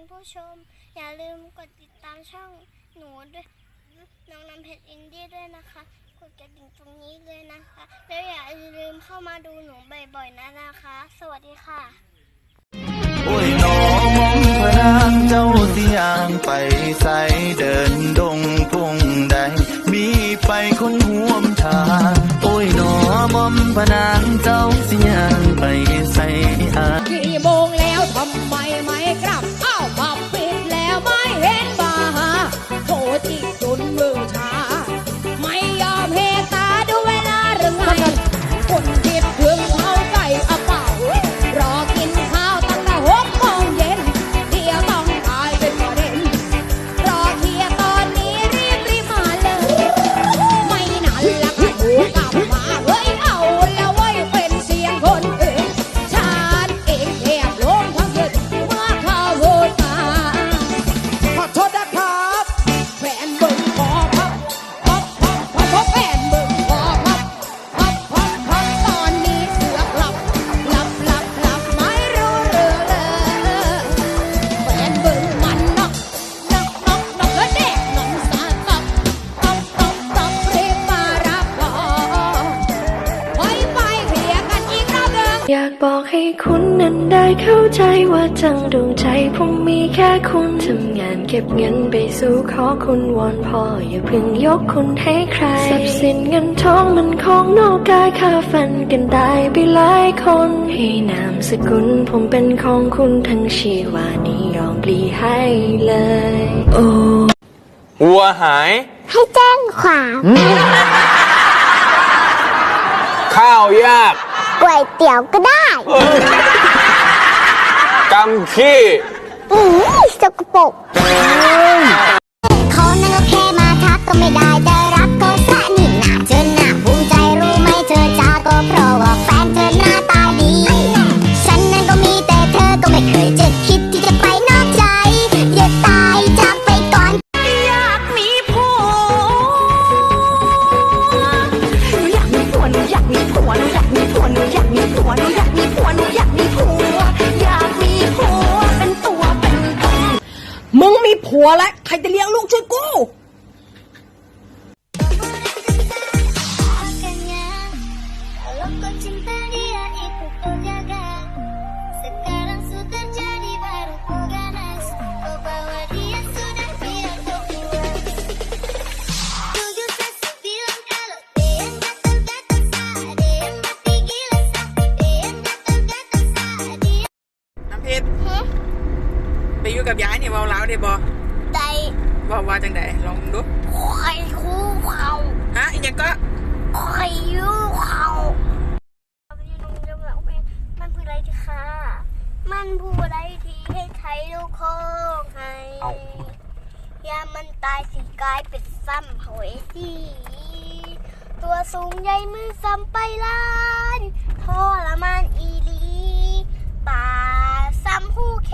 คุณผู้ชม อย่าลืมกดติดตามช่องหนูด้วยน้องน้ำเพชรอินดี้ด้วยนะคะ กดกระดิ่งตรงนี้เลยนะคะ แล้วอย่าลืมเข้ามาดูหนูบ่อยๆนะนะคะ สวัสดีค่ะ โอ้ยหนอมองพระนางเจ้าสิยางไปใส่เดินดงพุ่งใด มีไปคนห่วมทางโอ้ยหนอมอมพระนางเจ้าสิยางไปใส่อากี่โมงแล้วทำ ให้คุณนั้นได้เข้าใจว่าจังดวงใจผมมีแค่คุณทำงานเก็บเงินไปสู่ขอคุณวอนพ่ออย่าเพิ่งยกคุณให้ใครทรัพย์สินเงินทองมันของนอกกายค่าฟันกันตายไปหลายคนให้นามสกุลผมเป็นของคุณทั้งชีวานี้ยอมปลีให้เลย โอ้วัวหายให้แจ้งความ ข้าวยากก๋วย เตี๋ยวก็ได้กำขี้ อือสกปรก หัวแล้วใครจะเลี้ยงลูกช่วยกูไปอยู่กับยายเนี่เบาเล้าได้บอ ใดว่าว่าจังใดลองดูคอยคู่เขาฮะอีกอย่างก็คอยยู่เขามันพูดอะไรทีค่ะ มันพูดอะไรทีให้ใช้ลูกโค้งยามันตายสีกายเป็นซ้ำหอยสีตัวสูงใหญ่มือซ้ำไปล้านทรมานอีลีป่าซ้ำหูเค